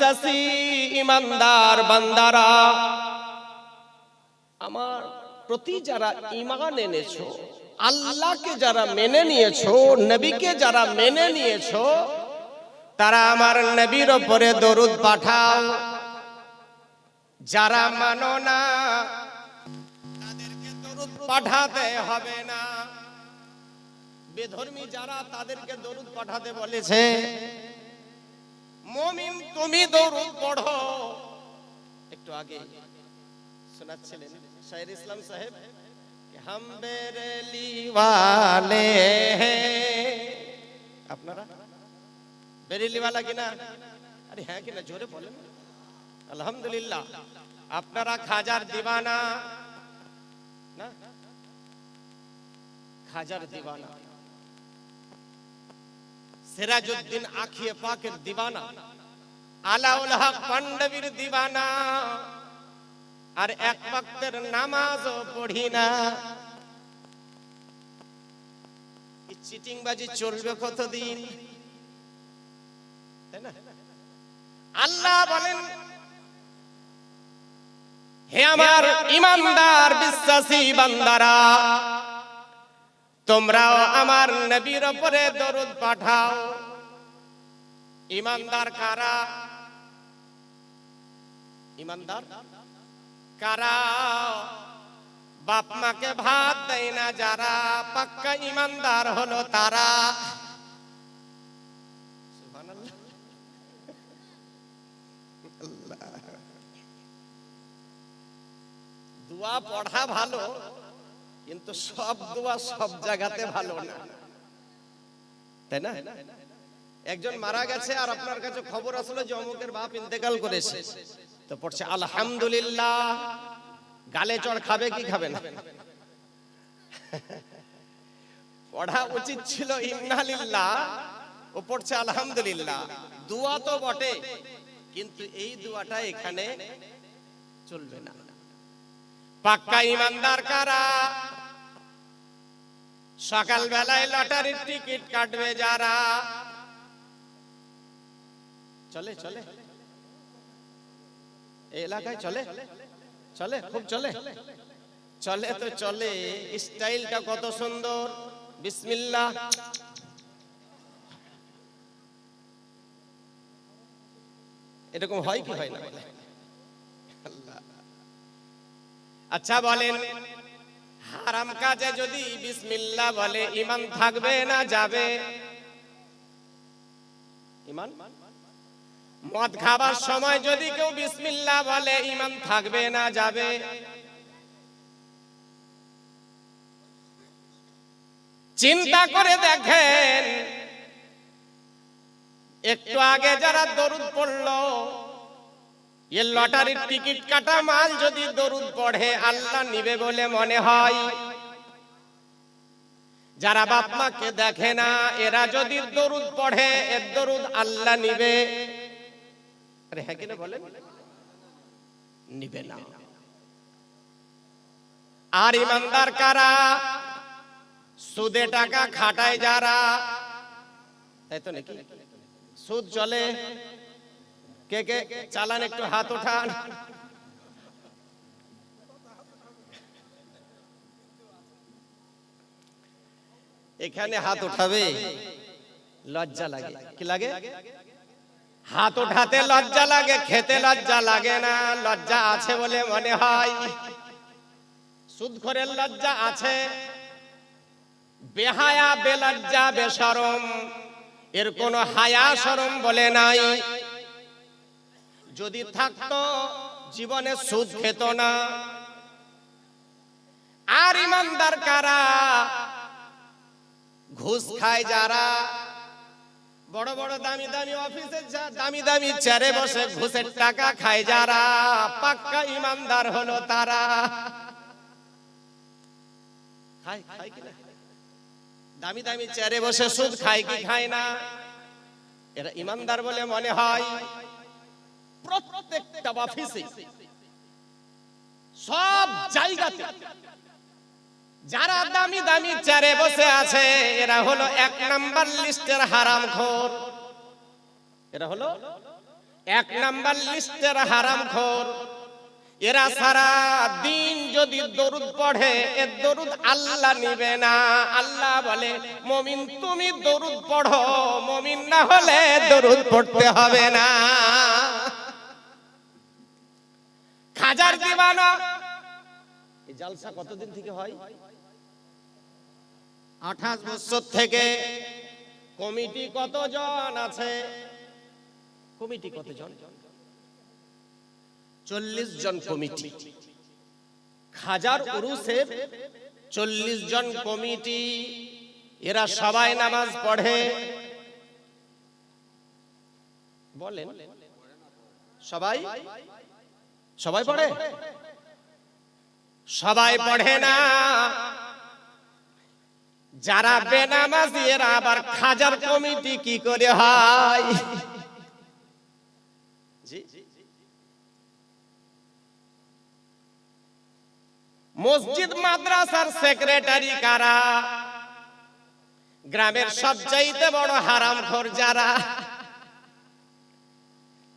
বিশ্বাসী ইমানদার বান্দারা, আমার প্রতি যারা ইমান এনেছো, আল্লাহকে যারা মেনে নিয়েছো, নবীকে যারা মেনে নিয়েছো, তারা আমার নবীর ওপরে দরুদ পাঠাও। যারা মানো না, তাদেরকে দরুদ পাঠাতে হবে না। বেধর্মী যারা তাদেরকে দরুদ পাঠাতে বলেছে মমিন, তুমি দৌড় পড়ো। একটু আগে শোনাচ্ছিলেন শাহের ইসলাম সাহেব হাম বেরেলি ওয়ালে আপনারা? বেরেলিওয়ালা কিনা? আরে হ্যাঁ কিনা, জোরে বলেন। আলহামদুলিল্লাহ, আপনারা খাজার দিবানা। না? খাজার দিবানা। সিরাজউদ্দিন আখিয়ে পাকের দিবানা, আলাউল হক পাণ্ডবীর দিবানা, আর এক ওয়াক্তের নামাজও পড়ি না। চিটিংবাজি চলবে কতদিন? আল্লাহ বলেন, হে আমার ইমানদার, বিশ্বাসী বান্দারা তোমরাও আমার নবীর উপরে দরুদ পাঠাও। ইমানদার কারা? ইমানদার? কারা? বাপ মাকে ভাত দেয় না যারা? পাক্কা ইমানদার হলো তারা। দোয়া পড়া ভালো। কিন্তু সব দোয়া সব জায়গাতে ভালো না। তাই না? একজন মারা গেছে আর আপনার কাছে খবর আসলো যে অমুকের বাপ ইন্তেকাল করেছে। তো পড়ছে, আলহামদুলিল্লাহ। গালে চড় খাবে কি খাবে না? পড়া উচিত ছিল, ইন্নালিল্লাহ। ও পড়ছে, আলহামদুলিল্লাহ। দোয়া তো বটে, কিন্তু এই দোয়াটা এখানে চলবে না। পাক্কা ইমানদার কারা? সকাল বেলায় লটারির টিকিট কাটবে যারা। চলে চলে। এলাকায় চলে চলে, খুব চলে। চলে তো চলে, স্টাইলটা কত সুন্দর। বিসমিল্লাহ। এরকম হয় কি হয় না আচ্ছা বলেন হারাম কাজে যদি বিসমিল্লাহ বলে ইমান থাকবে না, যাবে? ইমান মদ খাবার সময় যদি কেউ বিসমিল্লাহ বলে ইমান থাকবে না, যাবে? চিন্তা করে দেখেন, একটু আগে যারা দরুদ পড়ল এ লটারির টিকিট কাটা মাল যদি দরুদ পড়ে, আল্লাহ নিবে বলে মনে হয়। যারা বাপ মাকে দেখে না, এরা যদি দরুদ পড়ে এর দরুদ আল্লাহ নিবে। আরে হ্যাঁ কিনা বলেন? নিবে না। আর ইমানদার কারা? সুদে টাকা খাটায় যারা। তাই তো নাকি? সুদ চলে। কে কে? চালান একটু, হাত ওঠান এখানে হাত উঠাবে? লজ্জা লাগে। কি লাগে? হাত উঠাতে লজ্জা লাগে, খেতে লজ্জা লাগে না। লজ্জা আছে বলে মনে হয়। সুদ খোরের লজ্জা আছে। বেহায়া, বেলজ্জা বেসরম এর কোনো হায়া সরম বলে নাই। যদি থাকতো, জীবনে সুদ খেত না। আর ইমানদার কারা? ঘুষ খায় যারা। বড় বড় দামি দামি অফিসে দামি দামি চেয়ারে বসে ঘুষের টাকা খায় যারা। পাক্কা ইমানদার হলো তারা। দামি দামি চেয়ারে বসে সুদ খায় কি খায় না? এরা ইমানদার বলে মনে হয় প্রত্যেকটা অফিসে সব জায়গাতে যারা দামি দামি চেয়ারে বসে আছে, এরা হলো এক নাম্বার লিস্টের হারাম এরা হলো এক নাম্বার লিস্টের হারাম এরা সারা দিন যদি দরুদ পড়ে এর দরুদ আল্লাহ নিবে না। আল্লাহ বলে, মমিন, তুমি দরুদ পড়ো। মমিন না হলে দরুদ পড়তে হবে না। খাজার দিবানা। এই জালসা কতদিন থেকে হয়? আঠাশ বছর থেকে কমিটি কতজন আছে? কমিটি কতজন? চল্লিশ জন কমিটি। খাজার উরুসের চল্লিশ জন কমিটি। এরা সবাই নামাজ পড়ে। বলেন। সবাই? সবাই পড়ে? সবাই পড়ে না। যারা বেনামাজি, এরা আবার খাজার কমিটি কি করে হয়? মসজিদ, মাদ্রাসার সেক্রেটারি কারা? গ্রামের সবচাইতে বড় হারামখোর যারা?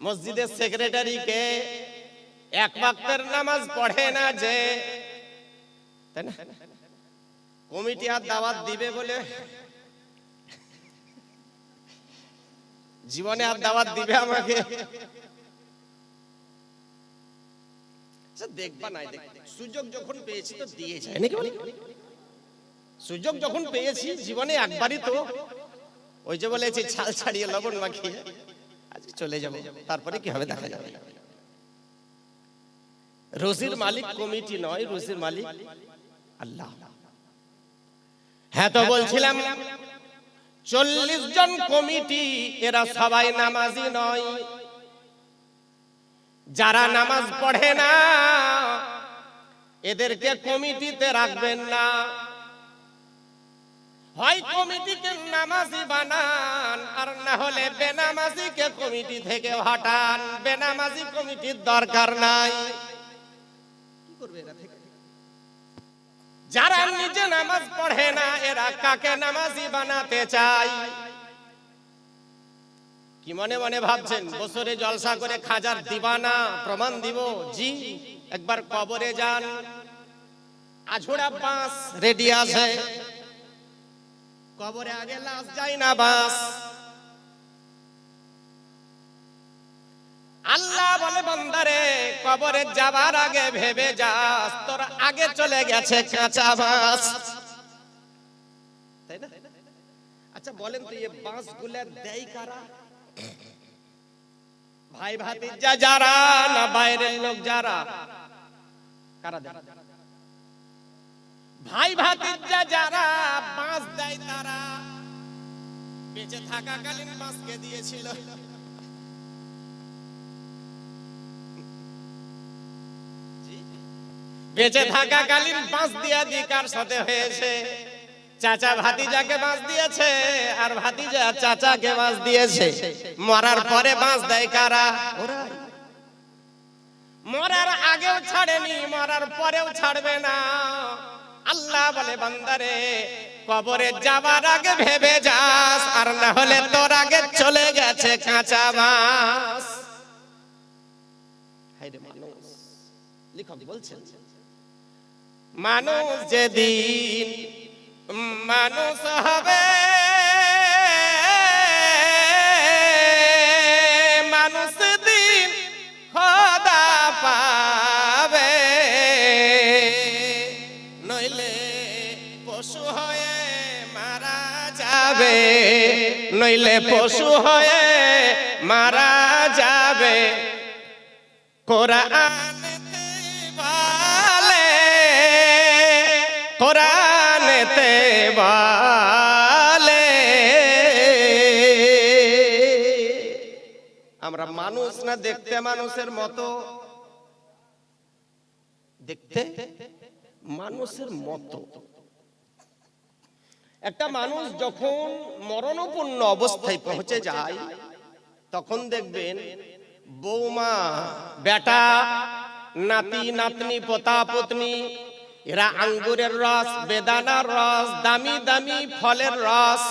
মসজিদের সেক্রেটারিকে এক ওয়াক্তের নামাজ পড়ে না যে। তাই না? কমিটি আর দাওয়াত দিবে বলে জীবনে আর দাওয়াত দিবে আমাকে। আচ্ছা, দেখবা নাই সুযোগ যখন পেয়েছি তো দিয়ে যায় নাকি সুযোগ যখন পেয়েছি জীবনে একবারই তো। ওই যে বলেছি ছাল ছাড়িয়ে লবণ মাখিয়ে আজকে চলে যাব। তারপরে কি হবে দেখা যাবে। রোজির মালিক কমিটি নয় রোজির মালিক আল্লাহ। হ্যাঁ তো বলছিলাম। চল্লিশ জন কমিটি এরা সবাই নামাজি নয়। যারা নামাজ পড়ে না এদেরকে কমিটিতে রাখবেন না। হয় কমিটিকে নামাজি বানান আর না হলে বেনামাজিকে কমিটি থেকে হটান। বেনামাজি কমিটির দরকার নাই। করবে এরা থেকে? যারা নিজে নামাজ পড়ে না, এরা কাকে নামাজি বানাতে চায়? কি মনে মনে ভাবছেন, বছরে জলসা করে খাজার দিবানা প্রমাণ দিব? জি, একবার কবরে যান। আঝোড়া বাঁশ রেডি আছে। কবরে আগে লাশ যায় না বাঁশ। আল্লাহ বলে, বন্দারে, কবরে যাবার আগে ভেবে যাস, তোর আগে চলে গেছে কাঁচা বাঁশ। তাই না? আচ্ছা বলেন তো এই বাঁশগুলা দেয় কারা? ভাই ভাতিজা যারা, না বাইরের লোক যারা? কারা দেয়? ভাই ভাতিজা যারা, বাঁশ দেয় তারা। বেঁচে থাকাকালীন বাঁশকে দিয়েছিল। বেঁচে থাকাকালীন বাঁশ দিয়া দি কার সাথে হয়েছে। চাচা ভাতিজাকে বাঁশ দিয়েছে আর ভাতিজা চাচাকে বাঁশ দিয়েছে। মরার পরে বাঁশ দেয় কারা? মরার আগেও ছাড়েনি, মরার পরেও ছাড়বে না। আল্লাহ বলে, বান্দারে, কবরে যাবার আগে ভেবে যাস, আর না হলে তোর আগে চলে গেছে কাঁচা মানুষ লেখক বলছেন মানুষ যেদিন মানুষ হবে, মানুষ খোদা পাবে। নইলে পশু হয়ে মারা যাবে, নইলে পশু হয়ে মারা যাবে। কোরআনেতে কোরআনেতে বলে। আমরা মানুষ না, দেখতে মানুষের মতো। দেখতে মানুষের মতো। একটা মানুষ যখন মরণপূর্ণ অবস্থায় পৌঁছে যায়, তখন দেখবেন বৌমা, বেটা, নাতি, নাতনি, পোতা, পত্নী এরা আঙ্গুরের রস, বেদানার রস, দামি দামি ফলের রস।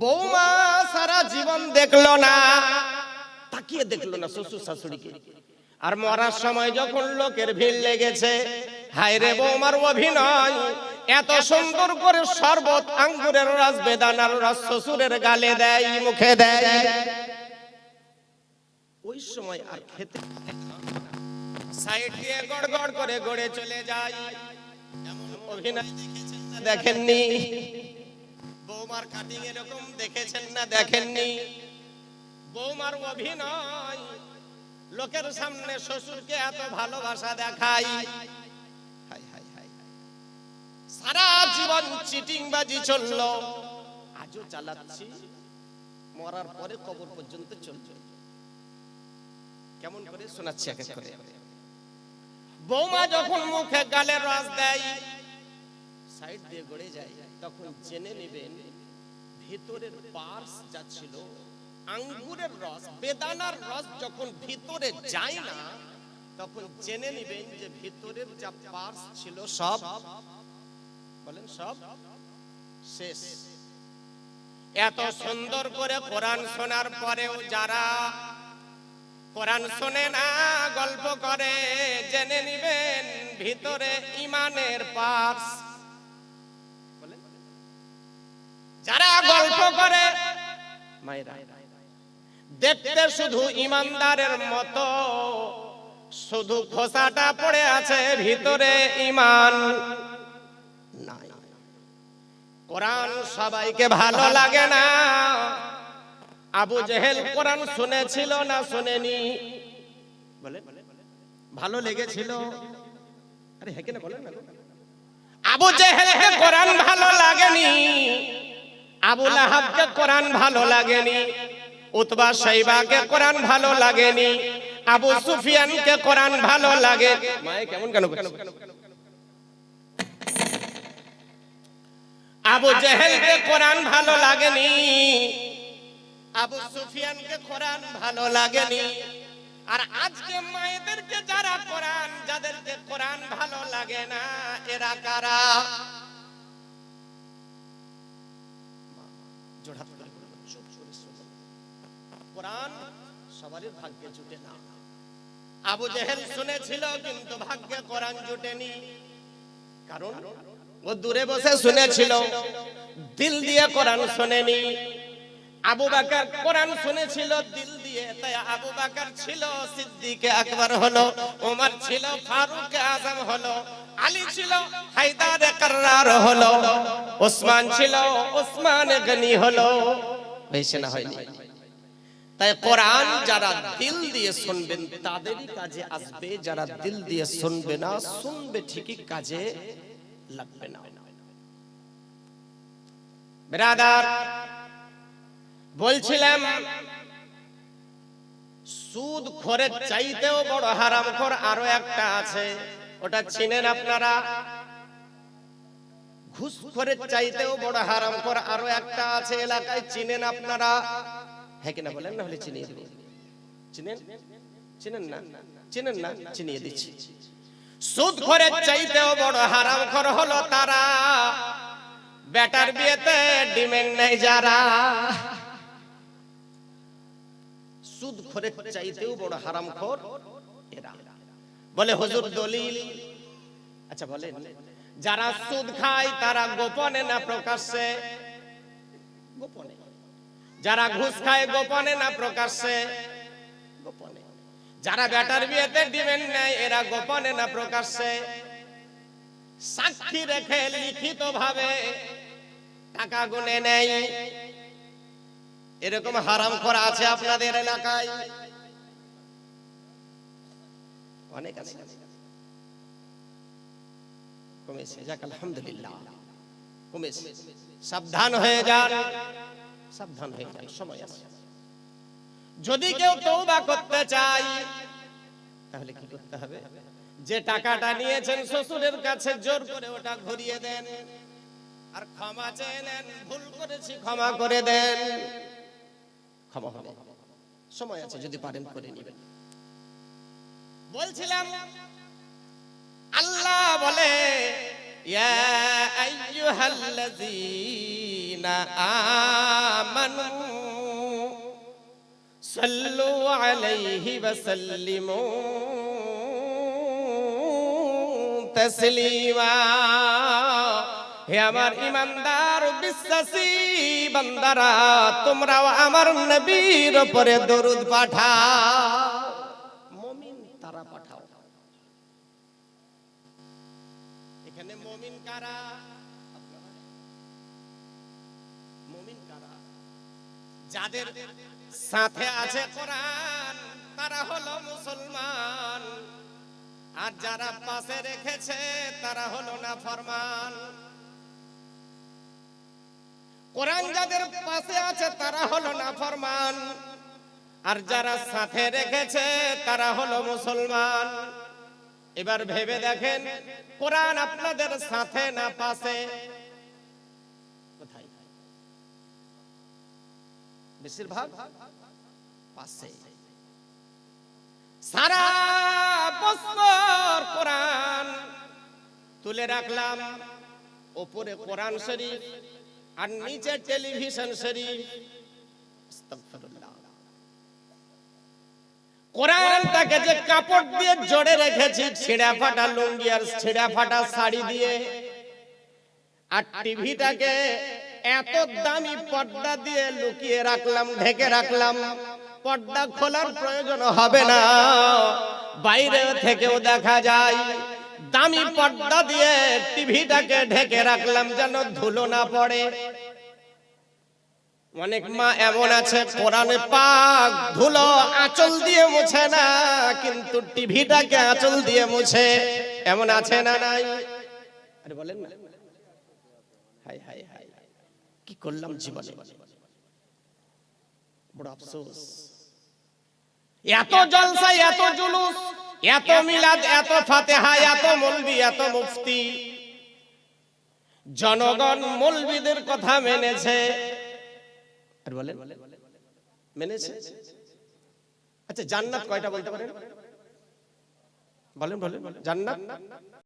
বৌমা সারা জীবন দেখল না, তাকিয়ে দেখল না শ্বশুর শাশুড়িকে। আর মরার সময় যখন লোকের ভিড় লেগেছে, হায় রে বৌমার অভিনয়, এত সুন্দর করে শরবত, আঙ্গুরের রস, বেদানার রস শ্বশুরের গালে দেয়, মুখে দেয়। ওই সময় আর খেতে সাইড দিয়ে গড় গড় করে গড়ে চলে যায় এমন অভিনয় দেখেছেন না দেখেননি। বৌমার কাটিং এরকম দেখেছেন না দেখেননি। বৌমার অভিনয় লোকের সামনে শ্বশুরকে এত ভালোবাসা দেখাই। সারা জীবন চিটিং বাজি চলল। আজও চালাচ্ছি। মরার পরে কবর পর্যন্ত চলছে কেমন করে শোনাচ্ছি এক এক করে। বৌমা যখন মুখে গালে রস দেয়, সাইড দিয়ে গড়ে যায়, তখন জেনে নেবেন ভিতরের পার্স যা ছিল, আঙ্গুরের রস, বেদানার রস যখন ভিতরে যায় না, তখন জেনে নেবেন যে ভিতরের যা পার্স ছিল সব, বলেন সব, শেষ। এত সুন্দর করে কোরআন শোনার পরেও যারা কোরআন শোনে না, গল্প করে, জেনে নিবেন ভিতরে ইমানের পার্স যারা গল্প করে দেখতে শুধু ইমানদারের মতো, শুধু খোসাটা পড়ে আছে ভিতরে ইমান কোরআন সবাইকে ভালো লাগে না। আবু জেহেল কোরআন শুনেছিল না শুনেনি? বলে ভালো লেগেছিল। আরে হ্যাঁ কিনা বলেন না আবু জেহেলকে কোরআন ভালো লাগেনি। আবু লাহাবকে কোরআন ভালো লাগেনি। উতবা সাইবাকে কোরআন ভালো লাগেনি। আবু সুফিয়ানকে কোরআন ভালো লাগে। মায়ে কেমন কেন আবু জেহেলকে কোরআন ভালো লাগেনি। আবু সুফিয়ানকে কোরআন ভালো লাগেনি। আর আজকে মায়েদেরকে যারা কোরআন, যাদেরকে কোরআন ভালো লাগে না, এরা কারা? সবারই জুটে আবু শুনেছিল, কিন্তু ভাগ্যে জুটেনি। কারণ ও দূরে বসে শুনেছিল, দিল দিয়ে কোরআন শোনেনি। আবু বাকার কোরআন শুনেছিল, দিল দিয়ে তাই আবু বাকার ছিল, সিদ্দিকে আকবর হলো ওমর ছিল, ফারুক আজম হলো, আলী ছিল, হায়দার কাররার হলো, ওসমান ছিল, ওসমান গনি হলো। হয়েছে না হয়নি। তাই কোরআন যারা দিল দিয়ে শুনবেন তাদেরই কাজে আসবে, যারা দিল দিয়ে শুনবে না, শুনবে ঠিকই কাজে লাগবে না। ব্রাদার বলছিলাম, সুদ খোরের চাইতেও বড় হারাম খোর আরও একটা আছে, ওটা চিনেন আপনারা? ঘুষ খোরের চাইতেও বড় হারাম খোর আরও একটা আছে এলাকায়, চিনেন আপনারা? হ্যাঁ কিনা বলেন, না হলে চিনিয়ে দেব। চিনেন? চিনেন না? চিনেন না? চিনিয়ে দিচ্ছি। সুদ খোরের চাইতেও বড় হারাম খোর হলো তারা। বেটার বিয়েতে ডিমেন্ড নেই যারা। সুদ খোরের চাইতেও বড় হারাম খোর এরা। বলে হুজুর দলিল। আচ্ছা বলেন। যারা সুদ খায়, তারা গোপনে না প্রকাশ্যে? গোপনে। যারা ঘুষ খায়, গোপনে না প্রকাশ্যে? গোপনে। যারা বেটার বিয়েতে ডিমেন্ড নেয়, এরা গোপনে না প্রকাশ্যে? সাক্ষী রেখে লিখিত ভাবে টাকা গুনে নেয়। এরকম হারাম করা আছে আপনাদের এলাকায়? অনেক আছে। কমেছে, যাক, আলহামদুলিল্লাহ। কমেছে। সাবধান হয়ে যান। সাবধান হয়ে যান, সময় আছে। যদি কেউ তৌবা করতে চায়, তাহলে কি করতে হবে? যে টাকাটা নিয়েছেন শ্বশুরের কাছে, জোর করে ওটা ঘুরিয়ে দেন। আর ক্ষমা চেয়ে নেন, ভুল করেছি, ক্ষমা করে দেন। ক্ষমা হবে। সময় আছে, যদি পারেন করে নেবেন। বলছিলাম, আল্লাহ বলে, ইয়া আলাইহি ওয়াসাল্লিমু তাসলিমা। হে আমার ইমানদার, বিশ্বাসী বান্দারা, তোমরাও আমার নবীর উপরে দরুদ পাঠাও। মুমিন তারা পাঠাও। এখানে মুমিন কারা? মুমিন কারা? যাদের সাথে আছে কোরআন, তারা হলো মুসলমান। আর যারা পাশে রেখেছে, তারা হলো না ফরমান কোরআন যাদের পাশে আছে, তারা হলো না ফরমান আর যারা সাথে রেখেছে, তারা হলো মুসলমান। এবার ভেবে দেখেন, কোরআন আপনাদের সাথে না পাশে? বেশিরভাগ পাশে। সারা বছর কোরআন তুলে রাখলাম, ওপরে কোরআন শরীফ আর নিচে টেলিভিশন শরীফ। কোরআনটাকে যে কাপড় দিয়ে জড়ে রেখেছি, ছেঁড়া ফাটা লুঙ্গি আর ছেঁড়া ফাটা শাড়ি দিয়ে। আর টিভিটাকে এত দামি পর্দা দিয়ে লুকিয়ে রাখলাম, ঢেকে রাখলাম, পর্দা খোলার প্রয়োজন হবে না। বাইরে থেকেও দেখা যায় দামি পর্দা দিয়ে টিভিটাকে ঢেকে রাখলাম যেন ধুলো না পড়ে। অনেক মা এমন আছে, কোরআনে পাক ধুলো আঁচল দিয়ে মুছে না, কিন্তু টিভিটাকে আঁচল দিয়ে মুছে। এমন আছে না নাই? আরে বলেন না। হাই হাই হাই কি করলাম জীবনে? বড় আফসোস। এত জলসা এত জুলুস এত মিলাদ এত ফাতেহা এত মলবি এত মুফতি। জনগণ মলবিদের কথা মেনেছে। আর বলেন? মেনেছে? আচ্ছা জান্নাত কয়টা বলতে পারেন? বলেন বলেন। জান্নাত?